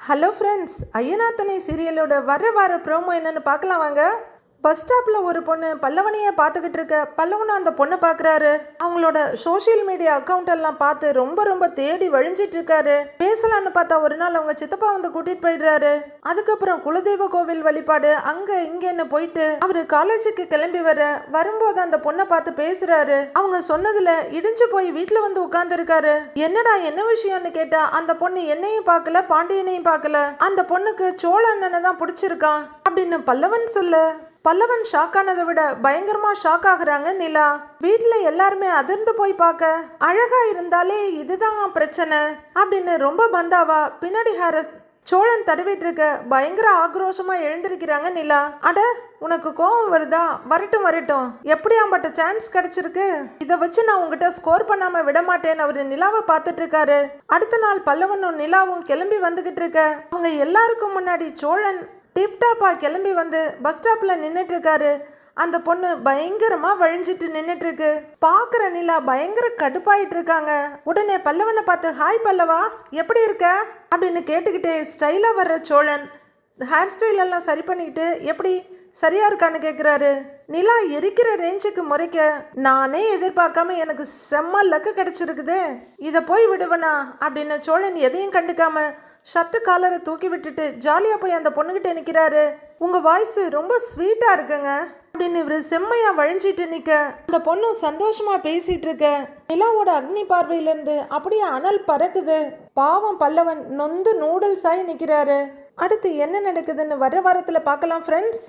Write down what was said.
Hello friends ஐயனா துணை சீரியலோட வர வார ப்ரோமோ என்னென்னு பார்க்கலாம் வாங்க. பஸ் ஸ்டாப்பில் ஒரு பொண்ணு பல்லவனையை பார்த்துக்கிட்டு இருக்க. பல்லவனும் அந்த பொண்ணை பார்க்குறாரு. அவங்களோட சோஷியல் மீடியா அக்கௌண்ட் எல்லாம் பார்த்து ரொம்ப ரொம்ப தேடி வழிஞ்சிட்டு இருக்காரு. பேசலான்னு பார்த்தா ஒரு நாள் அவங்க சித்தப்பா வந்து கூட்டிட்டு போயிடுறாரு. அதுக்கப்புறம் குலதெய்வ கோவில் வழிபாடு அங்க இங்கேன்னு போயிட்டு அவரு காலேஜுக்கு கிளம்பி வர வரும்போது அந்த பொண்ணை பார்த்து பேசுறாரு. அவங்க சொன்னதுல இடிஞ்சு போய் வீட்டுல வந்து உட்கார்ந்துருக்காரு. என்னடா என்ன விஷயம்னு கேட்டா அந்த பொண்ணு என்னையும் பார்க்கல பாண்டியனையும் பார்க்கல. அந்த பொண்ணுக்கு சோழ அண்ணனை தான் பிடிச்சிருக்கான் அப்படின்னு பல்லவன் சொல்ல பல்லவன் ஷாக் ஆனதை விட பயங்கரமா ஷாக் ஆகுறாங்க நிலா. வீட்டில் எல்லாருமே அதிர்ந்து போய் பார்க்க அழகா இருந்தாலே இதுதான் பிரச்சனை அப்படின்னு ரொம்ப பந்தாவா பின்னாடி ஹாரஸ் சோழன் தடவிட்டு இருக்க பயங்கர ஆக்ரோஷமா எழுந்திருக்கிறாங்க நிலா. அட உனக்கு கோவம் வருதா? வரட்டும் வரட்டும். எப்படியாம்பட்ட சான்ஸ் கிடைச்சிருக்கு? இதை வச்சு நான் உங்ககிட்ட ஸ்கோர் பண்ணாம விட மாட்டேன்னு அவரு நிலாவை பார்த்துட்டு இருக்காரு அடுத்த நாள் பல்லவனும் நிலாவும் கிளம்பி வந்துகிட்டு இருக்க அவங்க எல்லாருக்கும் முன்னாடி சோழன் டிப்டாப்பா கிளம்பி வந்து பஸ் ஸ்டாப்பில் நின்றுட்டுருக்காரு அந்த பொண்ணு பயங்கரமாக வழிஞ்சிட்டு நின்றுட்டுருக்கு பார்க்குற நிலா பயங்கர கடுப்பாயிட்டு இருக்காங்க உடனே பல்லவனை பார்த்து ஹாய் பல்லவா எப்படி இருக்க? அப்படின்னு கேட்டுக்கிட்டே ஸ்டைலாக வர்ற சோழன் ஹேர் ஸ்டைலெல்லாம் சரி பண்ணிக்கிட்டு எப்படி சரியாக இருக்கான்னு கேட்குறாரு நிலா எரிக்கிற ரேஞ்சுக்கு முறைக்க நானே எதிர்பார்க்காம எனக்கு செம்ம லக்கு கிடைச்சிருக்குது. இதை போய் விடுவனா அப்படின்னு சோழன் எதையும் கண்டுக்காம ஷர்ட்டு காலரை தூக்கி விட்டுட்டு ஜாலியாக போய் அந்த பொண்ணுகிட்ட நிற்கிறாரு உங்கள் வாய்ஸ் ரொம்ப ஸ்வீட்டாக இருக்குங்க அப்படின்னு இவர் செம்மையாக வழிஞ்சிட்டு நிற்க அந்த பொண்ணு சந்தோஷமாக பேசிகிட்டு இருக்க. நிலாவோட அக்னி பார்வையிலேருந்து அப்படியே அனல் பறக்குது. பாவம் பல்லவன் நொந்து நூடுல்ஸாகி நிற்கிறாரு அடுத்து என்ன நடக்குதுன்னு வர வாரத்தில் பார்க்கலாம் ஃப்ரெண்ட்ஸ்